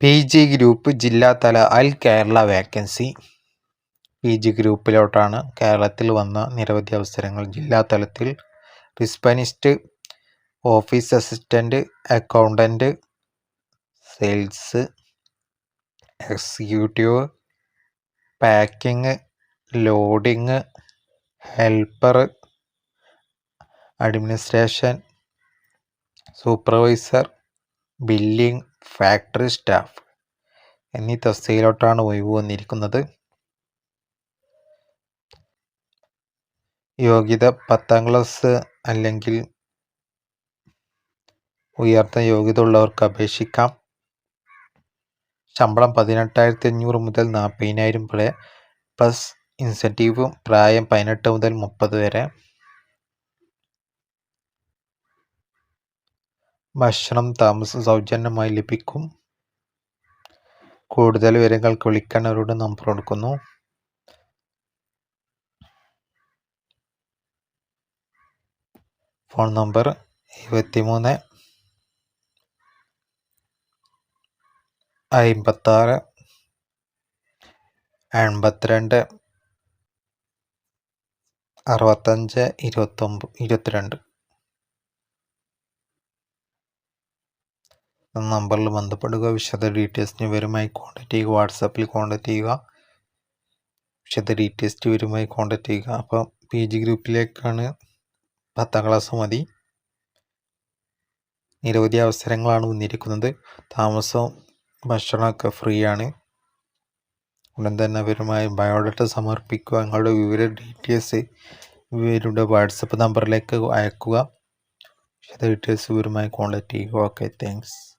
P G group ജില്ലാതല all Kerala vacancy. P G ഗ്രൂപ്പിലോട്ടാണ് കേരളത്തിൽ വന്ന നിരവധി അവസരങ്ങൾ. ജില്ലാതലത്തിൽ receptionist office assistant accountant sales executive packing loading helper administration supervisor billing factory staff എന്നീ തസ്തികയിലോട്ടാണ് ഒഴിവ് വന്നിരിക്കുന്നത്. യോഗ്യത പത്താം ക്ലാസ് അല്ലെങ്കിൽ ഉയർന്ന യോഗ്യത ഉള്ളവർക്ക് അപേക്ഷിക്കാം. ശമ്പളം പതിനെട്ടായിരത്തി അഞ്ഞൂറ് മുതൽ നാൽപ്പതിനായിരം വരെ പ്ലസ് ഇൻസെന്റീവും പ്രായം പതിനെട്ട് മുതൽ മുപ്പത് വരെ. ഭക്ഷണം താമസം സൗജന്യമായി ലഭിക്കും. കൂടുതൽ വിവരങ്ങൾക്ക് വിളിക്കാൻ അവരോട് നമ്പർ കൊടുക്കുന്നു. ഫോൺ നമ്പർ ഇരുപത്തി മൂന്ന് അമ്പത്താറ് എൺപത്തിരണ്ട് അറുപത്തഞ്ച് ഇരുപത്തൊമ്പത് ഇരുപത്തിരണ്ട്. നമ്പറിൽ ബന്ധപ്പെടുക വിശദ ഡീറ്റെയിൽസിന് വിവരമായി കോൺടാക്ട് ചെയ്യുക വാട്സാപ്പിൽ കോൺടാക്ട് ചെയ്യുക വിശദ ഡീറ്റെയിൽസ് വിവരമായി കോൺടാക്ട് ചെയ്യുക. അപ്പോൾ പി ജി ഗ്രൂപ്പിലേക്കാണ് പത്താം ക്ലാസ് മതി. നിരവധി അവസരങ്ങളാണ് വന്നിരിക്കുന്നത്. താമസവും ഭക്ഷണമൊക്കെ ഫ്രീ ആണ്. ഉടൻ തന്നെ അവരുമായി ബയോഡാറ്റ സമർപ്പിക്കുക. നിങ്ങളുടെ വിവര ഡീറ്റെയിൽസ് ഇവരുടെ വാട്സപ്പ് നമ്പറിലേക്ക് അയക്കുക. വിശദ ഡീറ്റെയിൽസ് ഇവരുമായി കോൺടാക്ട് ചെയ്യുക. Okay thanks